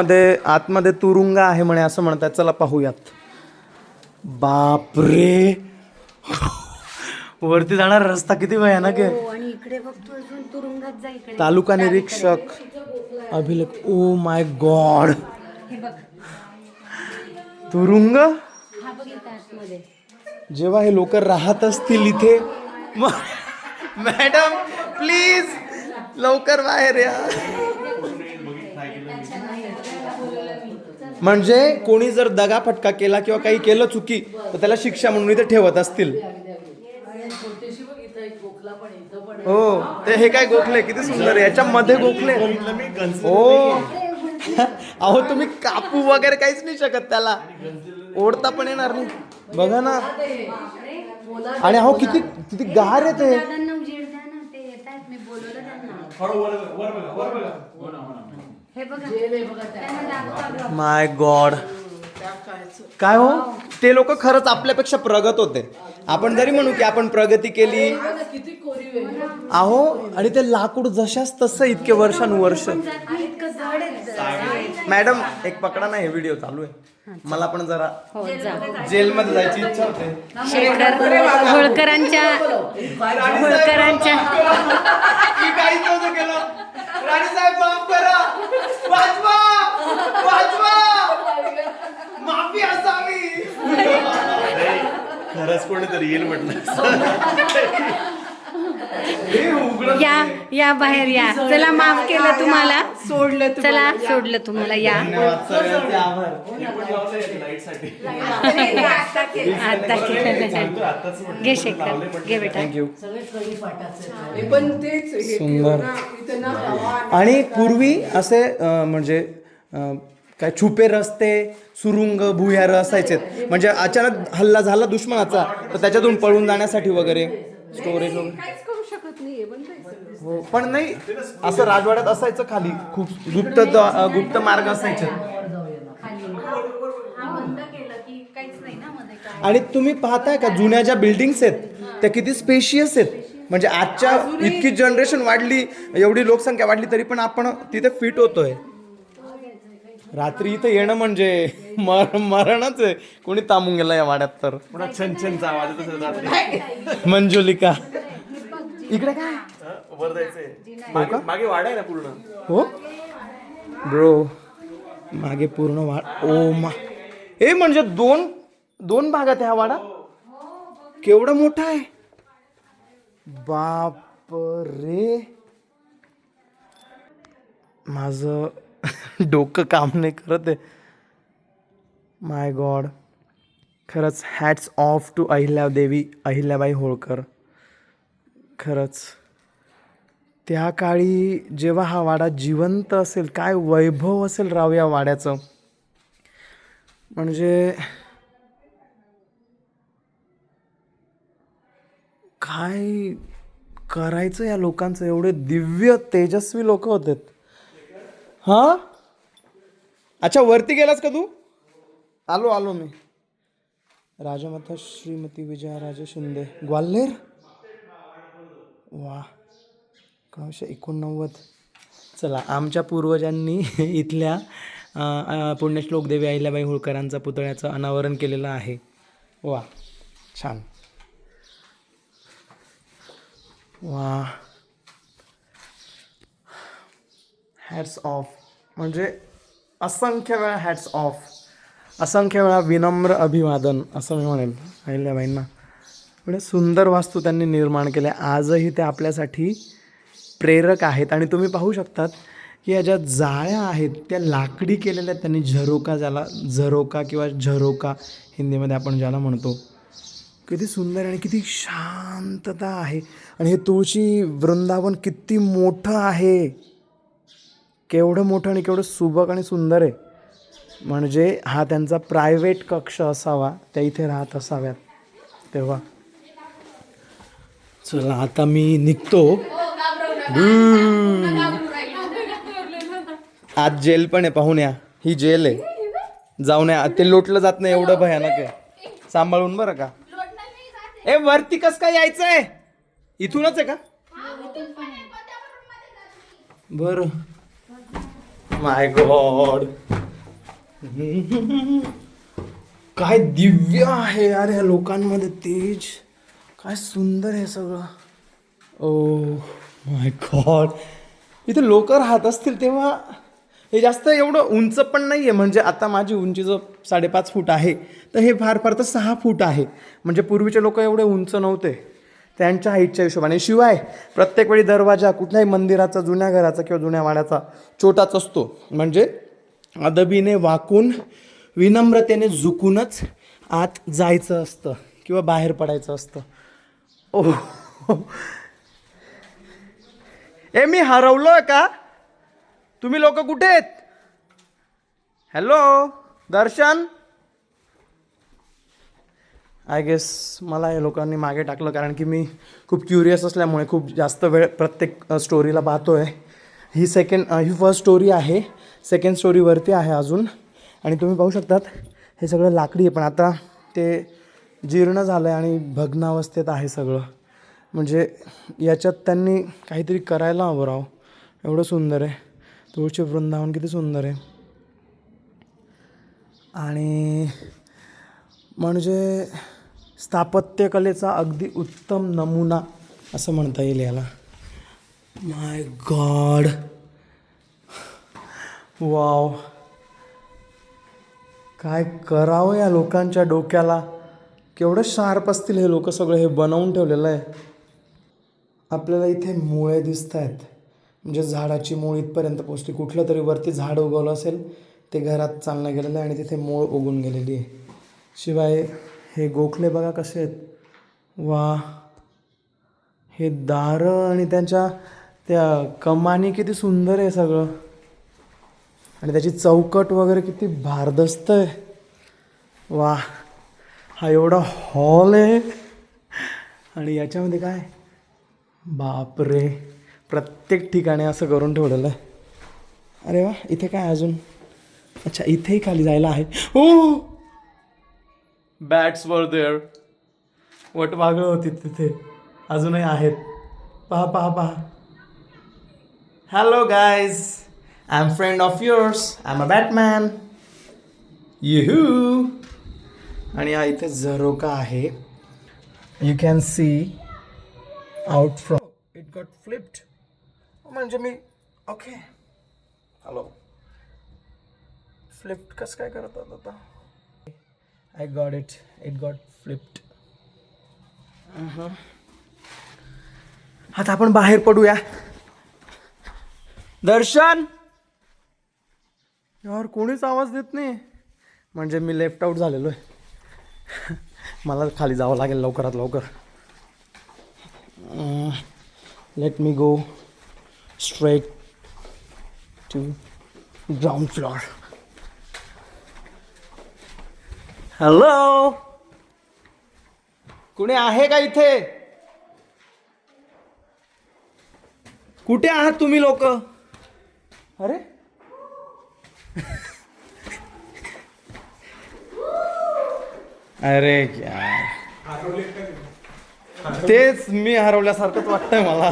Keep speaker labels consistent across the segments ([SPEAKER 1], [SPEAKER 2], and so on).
[SPEAKER 1] मध्ये आतमध्ये तुरुंग आहे म्हणे असं म्हणतात. चला पाहूयात. बापरे. वरती जाणार रस्ता किती भयानक आहे.
[SPEAKER 2] हो आणि इकडे बघतो अजून तुरुंगात जा इकडे.
[SPEAKER 1] तालुका निरीक्षक अभिलेख. Oh my god.
[SPEAKER 2] हे बघ
[SPEAKER 1] तुरुंग?
[SPEAKER 2] हा बघ इथं आतमध्ये.
[SPEAKER 1] जेव्हा हे लोक राहत असतील इथे मॅडम प्लीज लवकर बाहेर या. म्हणजे कोणी जर दगा फटका केला किंवा काही केलं चुकी तर त्याला शिक्षा म्हणून इथे ठेवत असतील. हो ते हे काय गोखले? किती सुंदर आहे. याच्यामध्ये गोखले. हो अहो तुम्ही कापू वगैरे काहीच नाही शकत त्याला. ओढता पण येणार नाही. बघा ना. आणि अहो किती किती गार येते
[SPEAKER 2] हे बघा.
[SPEAKER 1] माय गॉड काय हो? ते लोक खरंच आपल्यापेक्षा प्रगत होते. आपण जरी म्हणू की आपण प्रगती केली. अहो आणि ते लाकूड जशाच तसं इतके वर्षानुवर्ष
[SPEAKER 2] आहे
[SPEAKER 1] मॅडम एक पकडा ना हे व्हिडिओ चालू आहे. मला पण जरा
[SPEAKER 2] हो
[SPEAKER 1] जेलमध्ये जायची. इच्छा होते.
[SPEAKER 2] शेखर होळकरांच्या होळकरांच्या
[SPEAKER 1] राणी साहेब माफ करा. वाचवा वाचवा माफी असावी.
[SPEAKER 3] खरंच कोणीतरी येईल म्हटलं.
[SPEAKER 2] या या बाहेर या. चला माफ केलं तुम्हाला. सोडलं चला सोडलं तुम्हाला या.
[SPEAKER 1] धन्यवाद सगळ्यांचे आभार.
[SPEAKER 2] आता केलं. घे शेखर घे बेटा.
[SPEAKER 1] थँक्यू
[SPEAKER 4] पण तेच हे
[SPEAKER 1] सुंदर.
[SPEAKER 4] इथं ना हवा
[SPEAKER 1] आणि पूर्वी असे अं, म्हणजे अं, काय छुपे रस्ते सुरुंग भुयार असायचे. म्हणजे अचानक हल्ला झाला दुश्मनाचा तर त्याच्यातून पळून जाण्यासाठी वगैरे स्टोरेज वगैरे. हो पण नाही असं राजवाड्यात असायचं खाली खूप गुप्त द- गुप्त मार्ग असायचे आणि तुम्ही पाहताय का जुन्या ज्या बिल्डिंग्स आहेत त्या किती स्पेशियस आहेत म्हणजे आजच्या इतकी जनरेशन वाढली एवढी लोकसंख्या वाढली तरी पण आपण तिथे फिट होतोय रात्री इथं येणं म्हणजे मर मरणच आहे कोणी तामून गेला या वाड्यात तर
[SPEAKER 3] पुन्हा छन छनचा आवाज येत असेल रात्री
[SPEAKER 1] मंजुलिका इकडे काय?
[SPEAKER 3] हं, वर जायचंय. मागे मागे वाडा आहे ना पूर्ण.
[SPEAKER 1] हो? ब्रो मागे पूर्ण वाड ओ मा. ए म्हणजे दोन दोन भागात आहे हा वाडा? केवढा मोठा आहे? बाप रे माझं डोकं काम नाही करत आहे. माय गॉड खरंच hats off to Ahilyadevi Ahilyabai Holkar. खरंच. त्या काळी जेव्हा हा वाडा जिवंत असेल काय वैभव असेल राव या वाड्याचं? म्हणजे काय करायचं या लोकांचं? एवढे दिव्य तेजस्वी लोक होते हा? अच्छा वरती गेलास का तू? आलो आलो मी. राजमाता श्रीमती विजया राजे शिंदे. ग्वाल्हेर? वा. एकोणीसशे एकोणनव्वद. चला आमच्या पूर्वजांनी इथल्या पुण्यश्लोक देवी अहिल्याबाई होळकरांचा पुतळ्याचं अनावरण केलेलं आहे. वा छान. वा. हॅट्स ऑफ म्हणजे असंख्य वेळा हॅट्स ऑफ असंख्य वेळा विनम्र अभिवादन असं मी म्हणेल अहिल्याबाईंना. म्हणजे सुंदर वास्तू त्यांनी निर्माण केल्या. आजही ते आपल्यासाठी प्रेरक आहेत. आणि तुम्ही पाहू शकतात की या ज्या जाळ्या आहेत त्या लाकडी केलेल्या आहेत त्यांनी झरोका ज्याला झरोका किंवा झरोका हिंदीमध्ये आपण ज्याला म्हणतो किती सुंदर आणि किती शांतता आहे. आणि हे तुळशी वृंदावन किती मोठं आहे. केवढं मोठं आणि केवढं सुबक आणि सुंदर आहे. म्हणजे हा त्यांचा प्रायव्हेट कक्ष असावा त्या इथे राहत असाव्यात. तेव्हा चला आता मी निघतो. आज जेल पण आहे पाहून या. ही जेल आहे. जाऊन या. ते लोटलं जात नाही एवढं भयानक आहे. सांभाळून बरं का? ए वरती कस काय यायचंय? इथूनच आहे का? बर. माय गॉड काय दिव्य आहे अरे या लोकांमध्ये तेज. काय सुंदर आहे सगळं. ओ माय गॉड इथे लोक राहत असतील तेव्हा हे जास्त एवढं उंच पण नाही आहे म्हणजे आता माझी उंची जो साडेपाच फूट आहे तर हे फार फार तर सहा फूट आहे. म्हणजे पूर्वीचे लोक एवढे उंच नव्हते. त्यांच्या हाईटच्या हिशोबाने. शिवाय प्रत्येक वेळी दरवाजा कुठल्याही मंदिराचा जुन्या घराचा किंवा जुन्या वाड्याचा छोटाच असतो. म्हणजे अदबीने वाकून विनम्रतेने झुकूनच आत जायचं असतं किंवा बाहेर पडायचं असतं. ओ ए मी हरवलो आहे का? तुम्ही लोक कुठे आहेत? Hello Darshan? आय गेस मला या लोकांनी मागे टाकलं कारण की मी खूप क्युरियस असल्यामुळे खूप जास्त वेळ प्रत्येक स्टोरीला पाहतो आहे ही सेकंड ही फर्स्ट स्टोरी आहे. सेकंड स्टोरीवरती आहे अजून. आणि तुम्ही पाहू शकतात हे सगळं लाकडी आहे पण आता ते जीर्ण झालं आहे आणि भग्नावस्थेत आहे सगळं. म्हणजे याच्यात त्यांनी काहीतरी करायला हवं राव. एवढं सुंदर आहे. तुळशी वृंदावन किती सुंदर आहे. आणि म्हणजे स्थापत्यकलेचा अगदी उत्तम नमुना असं म्हणता येईल याला. माय गॉड वाव काय करावं या लोकांच्या डोक्याला? केवढं शार्प असतील हे लोक सगळं हे बनवून ठेवलेलं आहे. आपल्याला इथे मुळे दिसत आहेत म्हणजे झाडाची मूळ इथपर्यंत पोचली. कुठलं तरी वरती झाड उगवलं असेल ते घरात चालणं गेलेलं आहे आणि तिथे मूळ उगून गेलेली आहे. शिवाय हे गोखले बघा कसे आहेत. वा हे दारं आणि त्यांच्या त्या कमानी किती सुंदर आहे सगळं. आणि त्याची चौकट वगैरे किती भारदस्त आहे. वा हा एवढा हॉल आहे. आणि याच्यामध्ये काय? बापरे. प्रत्येक ठिकाणी असं करून ठेवलेलं आहे. अरे वा इथे काय अजून? अच्छा इथेही खाली जायला आहे. ओ! बॅट्स वर देअर वटवागळं होती तिथे. अजूनही आहेत. पहा पहा पहा. Hello guys I am friend of yours I am a Batman you आणि हा इथे झरोका आहे. You can see out from it got flipped म्हणजे मी ओके हॅलो फ्लिप्ड कसं काय करतात आता? I got it it got flipped आता आपण बाहेर पडूया. दर्शन! यार कोणीच आवाज देत नाही. म्हणजे मी लेफ्ट आउट झालेलो आहे. मला खाली जावं लागेल लवकरात लवकर. Let me go straight to ground floor hello कुणी आहे का इथे? कुठे आहात तुम्ही लोक? अरे अरे यार. तेच मी हरवल्यासारखंच वाटतंय मला.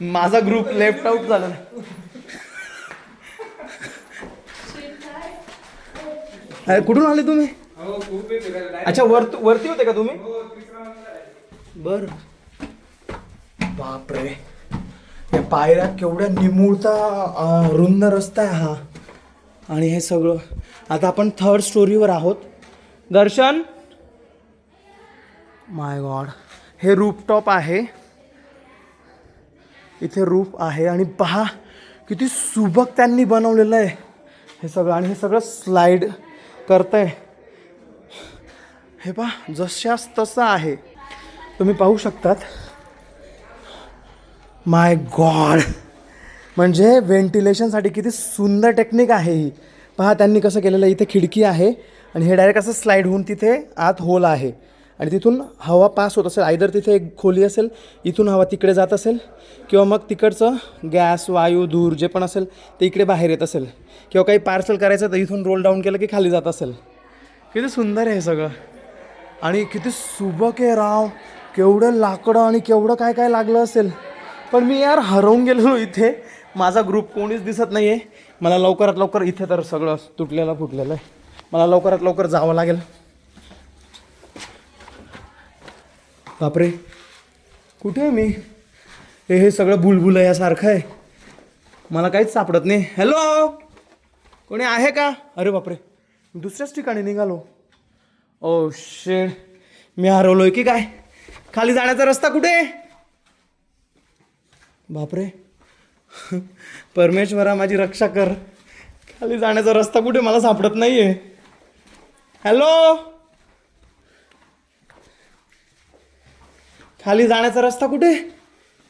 [SPEAKER 1] माझा ग्रुप लेफ्ट आउट झाला अरे कुठून आले तुम्ही? अच्छा वर वरती होते का तुम्ही? बर. बापरे. या पायऱ्या केवढ्या निमुळता रुंद रस्ता आहे हा. आणि हे सगळं. आता आपण थर्ड स्टोरीवर आहोत. दर्शन? माय गॉड हे रूपटॉप आहे. इथे रूप आहे आणि पहा किती सुबक त्यांनी बनवलेलं आहे. हे सगळं आणि हे सगळं स्लाईड करतंय. हे पहा जशास तसं आहे. तुम्ही पाहू शकतात. माय गॉड म्हणजे व्हेंटिलेशनसाठी किती सुंदर टेक्निक आहे ही. पहा त्यांनी कसं केलेलं आहे? इथे खिडकी आहे. आणि हे डायरेक्ट असं स्लाईड होऊन तिथे आत होल आहे. आणि तिथून हवा पास होत असेल आयदर तिथे एक खोली असेल इथून हवा तिकडे जात असेल किंवा मग तिकडचं गॅस वायू धूर जे पण असेल ते इकडे बाहेर येत असेल. किंवा काही पार्सल करायचं तर इथून रोल डाऊन केलं की खाली जात असेल. किती सुंदर आहे हे सगळं. आणि किती सुबक आहे राव. केवढं लाकडं आणि केवढं काय काय लागलं असेल. पण मी यार हरवून गेलेलो इथे. माझा ग्रुप कोणीच दिसत नाही आहे मला लवकरात लवकर इथे तर सगळं तुटलेलं फुटलेलं आहे. मला लवकरात लवकर जावं लागेल. बापरे. कुठे आहे मी? हे हे सगळं बुलबुल यासारखं आहे. मला काहीच सापडत नाही. हॅलो कोणी आहे का? अरे बापरे. दुसऱ्याच ठिकाणी निघालो. Oh, ओ शेड मी हरवलो आहे की काय? खाली जाण्याचा रस्ता कुठे? आहे? बापरे. परमेश्वरा माझी रक्षा कर. खाली जाण्याचा रस्ता कुठे? मला सापडत नाहीये. हॅलो? खाली जाण्याचा रस्ता कुठे?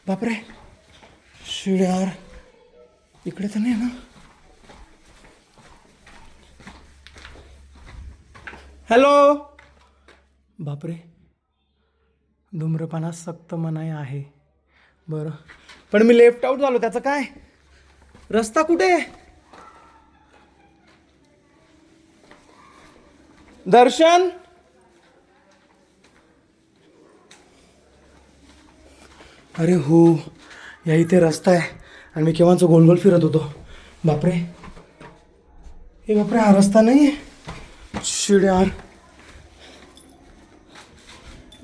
[SPEAKER 1] बापरे. शिड इकडे तर नाही ना? हॅलो? बापरे. धूम्रपानात सक्त मनाई आहे. बरं. पण मी लेफ्ट आउट झालो. त्याचं काय? रस्ता कुठे? दर्शन. अरे हो या इथे रस्ता आहे. आणि मी केव्हाच गोल गोल फिरत होतो. बापरे. हे बापरे हा रस्ता नाही आहे शिड यार.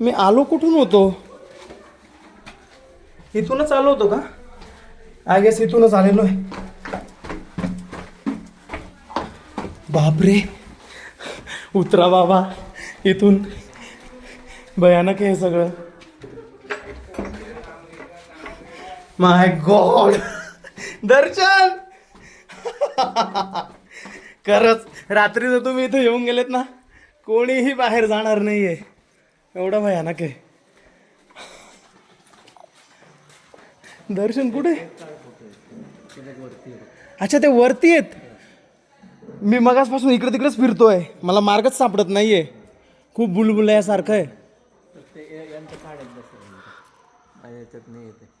[SPEAKER 1] मी आलो कुठून होतो? इथूनच आलो होतो का? आय गेस इथूनच आलेलो आहे. बापरे. उतरा बाबा इथून. भयानक आहे हे सगळं. My god Darshan. खरंच रात्री जर तुम्ही इथे येऊन गेलेत ना कोणीही बाहेर जाणार नाहीये. एवढं भयानक आहे. दर्शन कुठे? अच्छा ते वरती आहेत. मी मगासपासून इकडे तिकडेच फिरतोय. मला मार्गच सापडत नाहीये. खूप बुलबुल यासारखं आहे